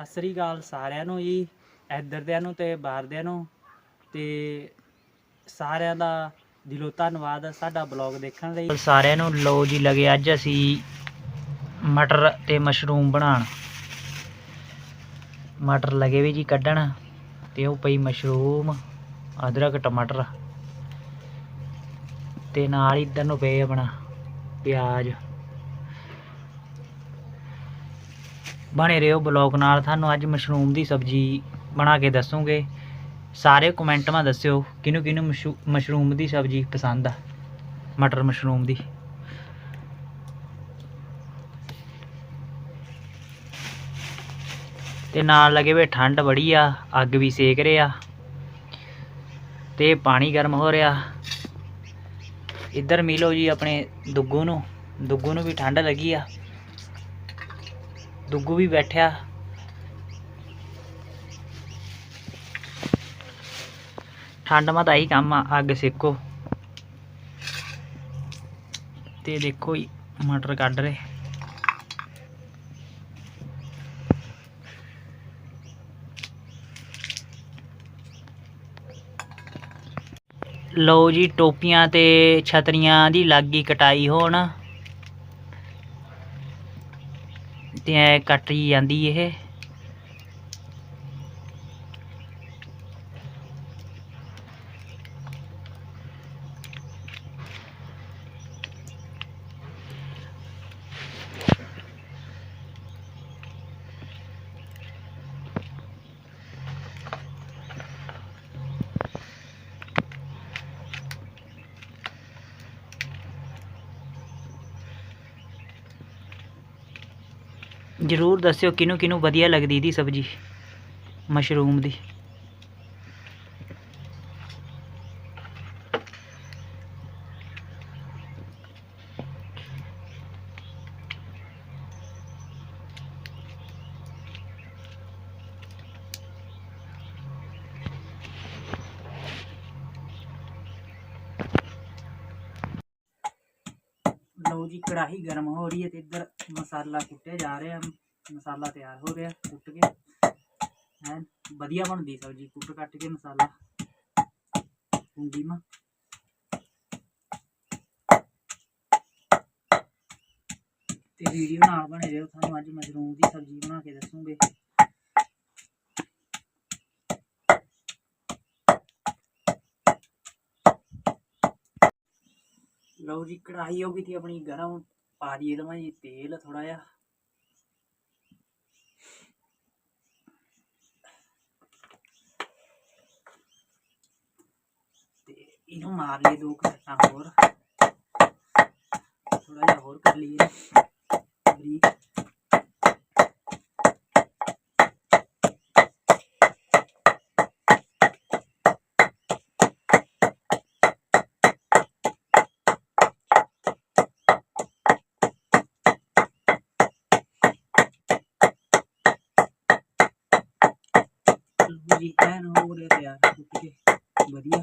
ਸਤਿ ਸ੍ਰੀ ਅਕਾਲ ਸਾਰਿਆਂ ਨੂੰ ਜੀ, ਇੱਧਰਦਿਆਂ ਨੂੰ ਤੇ ਬਾਹਰਦਿਆਂ ਨੂੰ। ਤੇ ਸਾਰਿਆਂ ਦਾ ਦਿਲੋਂ ਧੰਨਵਾਦ ਸਾਡਾ ਬਲੌਗ ਦੇਖਣ ਲਈ। ਸਾਰਿਆਂ ਨੂੰ ਲੋ ਜੀ, ਲਗੇ ਅੱਜ ਅਸੀਂ ਮਟਰ ਤੇ ਮਸ਼ਰੂਮ ਬਣਾਉਣ। ਮਟਰ ਲਗੇ ਵੀ ਜੀ ਕੱਢਣ ਤੇ ਉਹ ਪਈ ਮਸ਼ਰੂਮ, ਅਦਰਕ, ਟਮਾਟਰ ਤੇ ਨਾਲ ਹੀ ਇੱਧਰ ਨੂੰ ਪਏ ਆਪਣਾ ਪਿਆਜ਼। ਬਣੇ ਰਹੋ ਬਲੌਗ ਨਾਲ। ਤੁਹਾਨੂੰ ਅੱਜ ਮਸ਼ਰੂਮ ਦੀ ਸਬਜ਼ੀ ਬਣਾ ਕੇ ਦੱਸੂਗੇ। ਸਾਰੇ ਕਮੈਂਟ ਦੱਸਿਓ ਕਿਹਨੂੰ ਕਿਹਨੂੰ ਮਸ਼ੂ- ਮਸ਼ਰੂਮ ਦੀ ਸਬਜ਼ੀ ਪਸੰਦ ਆ, ਮਟਰ ਮਸ਼ਰੂਮ ਦੀ। ਤੇ ਨਾਲ ਲੱਗੇ ਵੇ ਠੰਡ ਬੜੀ ਆ, ਅੱਗ ਵੀ ਸੇਕ ਰਿਹਾ ਤੇ ਪਾਣੀ ਗਰਮ ਹੋ ਰਿਹਾ। ਇੱਧਰ ਮਿਲੋ ਜੀ ਆਪਣੇ ਦੁੱਗੂ ਨੂੰ। ਦੁੱਗੂ ਨੂੰ ਵੀ ਠੰਡ ਲੱਗੀ ਆ। ਦੁੱਗੂ ਵੀ ਬੈਠਿਆ। ਠੰਡ ਮਾ ਤਾਂ ਇਹੀ ਕੰਮ ਆ, ਅੱਗ ਸੇਕੋ। ਤੇ ਦੇਖੋ ਜੀ, ਮਟਰ ਕੱਢ ਰਹੇ। ਲਓ ਜੀ, ਟੋਪੀਆਂ ਤੇ ਛਤਰੀਆਂ ਦੀ ਲੱਗੀ ਕਟਾਈ ਹੋਣ। ਤੇ ਐ ਕੱਟੀ ਜਾਂਦੀ ਇਹ। ਜਰੂਰ ਦੱਸਿਓ ਕਿਹਨੂੰ ਕਿਹਨੂੰ ਵਧੀਆ ਲੱਗਦੀ ਇਹਦੀ ਸਬਜ਼ੀ ਮਸ਼ਰੂਮ ਦੀ। ਲਓ ਜੀ, ਕੜਾਹੀ ਗਰਮ ਹੋ ਰਹੀ ਹੈ ਤੇ ਇੱਧਰ ਮਸਾਲਾ ਕੁੱਟਿਆ ਜਾ ਰਿਹਾ। ਮਸਾਲਾ ਤਿਆਰ ਹੋ ਰਿਹਾ ਕੁੱਟ ਕੇ। ਐਨ ਵਧੀਆ ਬਣਦੀ ਸਬਜ਼ੀ, ਕੁੱਟ ਕੱਟ ਕੇ ਮਸਾਲਾ। ਹੁੰਦੀ ਮਾ ਤੇ ਵੀਡੀਓ ਨਾਲ ਬਣੇ ਰਹੋ, ਤੁਹਾਨੂੰ ਅੱਜ ਮਸ਼ਰੂਮ ਦੀ ਸਬਜ਼ੀ ਬਣਾ ਕੇ ਦੱਸੂਗੇ। ਲਓ ਜੀ, ਕੜਾਹੀ ਹੋ ਗਈ ਥੀ ਆਪਣੀ, ਗਰਮ ਪਾ ਦਈਏ ਦਮਾ ਜੀ, ਤੇਲ ਥੋੜਾ ਜਿਹਾ। ਤੇ ਇਹਨੂੰ ਮਾਰ ਲਈਏ ਦੋ ਘੰਟਾ ਹੋਰ। ਥੋੜਾ ਜਿਹਾ ਹੋਰ ਕਰ ਲਈਏ। ਲਓ ਜੀ ਐਨ ਹੋ ਰਿਹਾ ਤਿਆਰ ਕੁੱਟ ਕੇ ਵਧੀਆ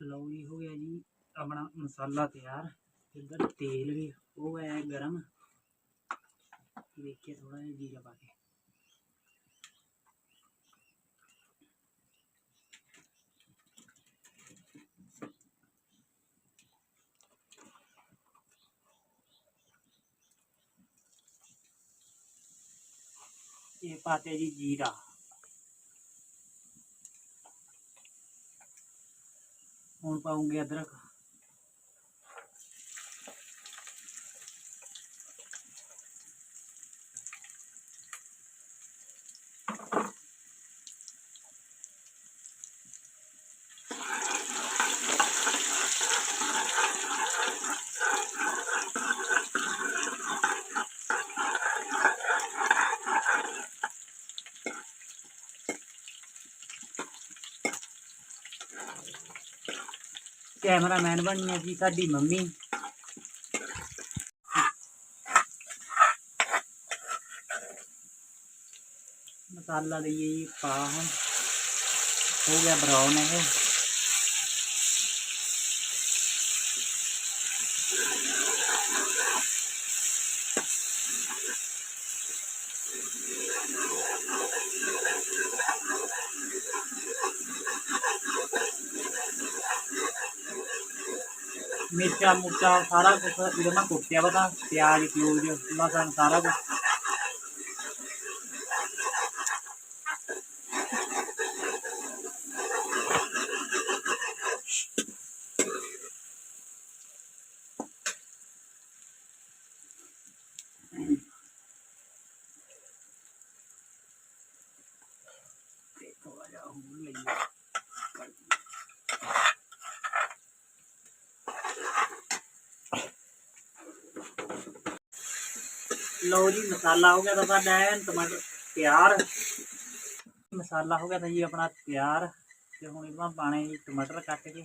ਲਓ ਜੀ ਹੋ ਗਿਆ ਜੀ ਆਪਣਾ ਮਸਾਲਾ ਤਿਆਰ ਇੱਧਰ ਤੇਲ ਵੀ ਹੋ ਗਿਆ ਹੈ ਗਰਮ ਦੇਖੀਏ ਥੋੜਾ ਜਿਹਾ ਜੀਰਾ ਇਹ ਪਾਤੇ ਜੀ ਜੀਰਾ। ਹੁਣ ਪਾਉਂਗੇ ਅਦਰਕ। ਕੈਮਰਾਮੈਨ ਬਣੀ ਹੈ ਜੀ ਸਾਡੀ ਮੰਮੀ ਮਸਾਲਾ ਲਈਏ ਜੀ ਪਾ ਹੁਣ ਹੋ ਗਿਆ ਮਿਰਚਾਂ ਮੁਰਚਾਂ ਸਾਰਾ ਕੁਝ ਇਹਦੇ ਨਾਲ ਕੁੱਟਿਆ ਵਾ ਤਾਂ ਪਿਆਜ਼ ਪਿਊਜ਼ ਲਸਣ ਸਾਰਾ ਕੁਝ ਲਓ ਜੀ, ਮਸਾਲਾ ਹੋ ਗਿਆ ਤਾਂ ਸਾਡਾ ਐਨ ਟਮਾਟਰ ਤਿਆਰ। ਮਸਾਲਾ ਹੋ ਗਿਆ ਤਾਂ ਜੀ ਆਪਣਾ ਤਿਆਰ। ਤੇ ਹੁਣ ਇਹਦੇ ਪਾਣੇ ਜੀ ਟਮਾਟਰ ਕੱਟ ਕੇ।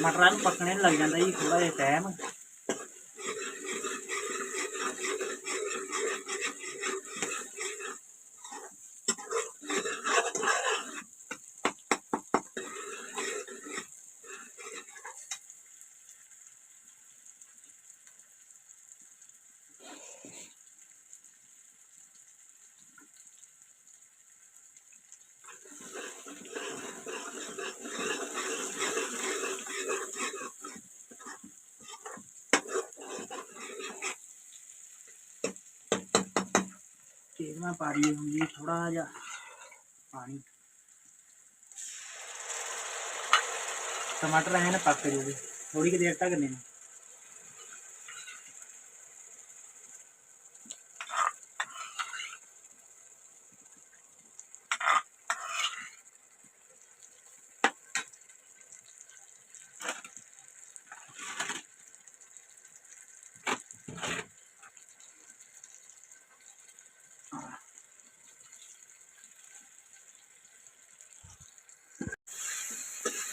ਟਮਾਟਰਾਂ ਨੂੰ ਪੱਕਣੇ ਨੂੰ ਲੱਗ ਜਾਂਦਾ ਜੀ ਥੋੜਾ ਜਿਹਾ ਟਾਈਮ ਤੇ ਮੈਂ ਪਾ ਰਹੀ ਹਾਂ ਜੀ ਥੋੜਾ ਜਿਹਾ ਪਾਣੀ। ਟਮਾਟਰ ਹੈ ਪੱਕ ਜੂਗੇ ਥੋੜੀ ਕਿ ਦੇਰ ਤੱਕ ਨੇ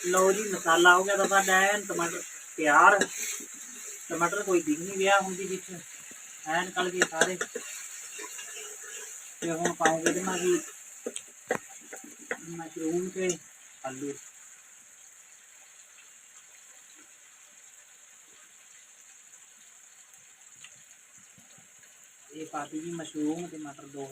ਲਓ ਜੀ, ਮਸਾਲਾ ਹੋ ਗਿਆ ਤਾਂ ਸਾਡਾ ਐਨ, ਟਮਾਟਰ ਤਿਆਰ। ਟਮਾਟਰ ਕੋਈ ਦਿਖ ਨਹੀਂ ਰਿਹਾ ਹੁਣ ਦੀ ਵਿੱਚ। ਐਨ ਕਲ ਗਏ ਸਾਰੇ। ਤੇ ਹੁਣ ਪਾਉਂਗੇ ਇਹਦੇ ਨਾਲ ਵੀ। ਮਸ਼ਰੂਮ ਤੇ ਆਲੂ। ਇਹ ਪਾਤੀ ਜੀ ਮਸ਼ਰੂਮ ਤੇ ਮਟਰ ਦੋ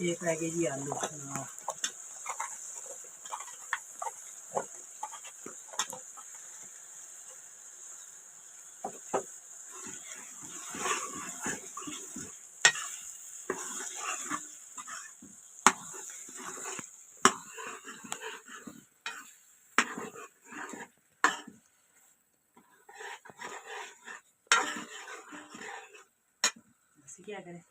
एक रह गई जी आलू क्या करें